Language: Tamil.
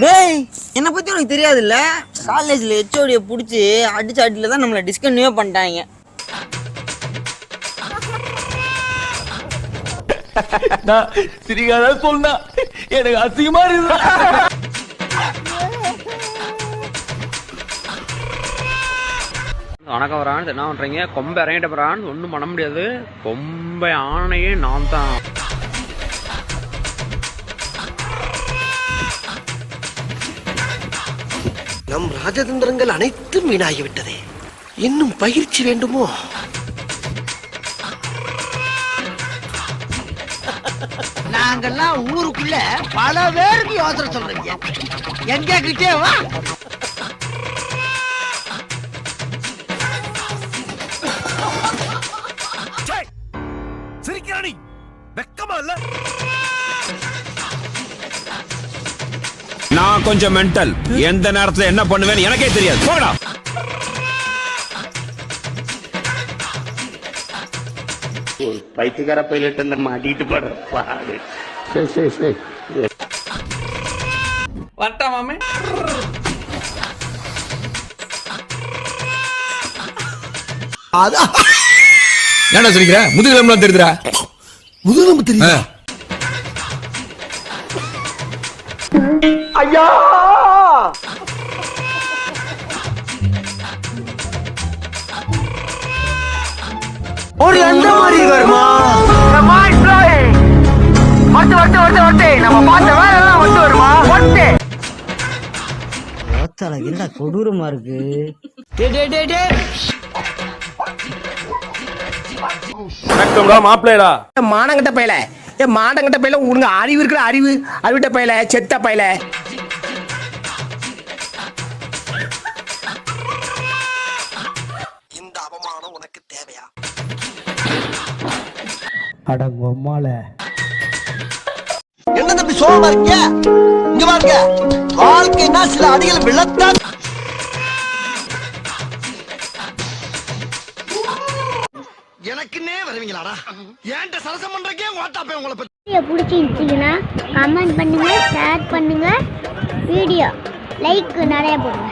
டேய் என்னை பத்தி உனக்கு தெரியாதுல்ல? காலேஜ்ல ஹெச்ஓடியை பிடிச்சி அடிச்சு அடியில் தான் நம்மளை டிஸ்கன்யூ பண்ணிட்டாங்க. சிரிக்காத சொன்னா எனக்கு அசிங்கமா இருக்கு வணக்கம் வரான் என்ன பண்றீங்க? கொம்பை இறங்கிட்ட போறான் ஒன்றும் பண்ண முடியாது. கொம்பை ஆணையே நான் தான் நம் ராஜதந்திரங்கள் அனைத்தும் வீணாகிவிட்டதே. இன்னும் பயிற்சி வேண்டுமோ? நாங்கெல்லாம் ஊருக்குள்ள பல பேருக்கு யோசனை சொல்றீங்க. எங்க கிட்டே வா. வெக்கமா இல்ல? நான் கொஞ்சம் மென்டல் எந்த நேரத்துல என்ன பண்ணுவேன்னு எனக்கே தெரியாது. போடா பைத்தியக்கார பைலட் அந்த மாட்டிட்டு படுற பாடு. சரி சரி சரி. வரட்டா மாமே? அதான் என்ன சொல்லிக்கிற முதுகிலம்லாம் தெரியுதுடா. முதுகெலும்பு தெரியுதா? ஒரு அந்த மாதிரி வருமா? என்னடா கொடூரமா இருக்கு? வணக்கம்டா மாப்பிள்ளைடா. மானங்கட்ட பையல. ஏ மானங்கட்ட பையல உனக்கு அறிவு இருக்கிற அறிவு. அறிவிட்ட பையல செத்த பையல. இந்த அவமானம் உனக்கு தேவையா? என்ன தம்பி சோகமா இருக்கிய? இங்க பாருங்க வாழ்க்கைன்னா சில அடிகள் விழத்தான் எனக்குன்னே வருவீங்களாடா? ஏன்ட்ட சரசம் பண்றக்கே ஓட்டாப்பே உங்களை பத்தி வீடியோ பிடிச்சிருந்துச்சிங்கன்னா கமெண்ட் பண்ணுங்க ஷேர் பண்ணுங்க. வீடியோ லைக் நிறைய போடுங்க.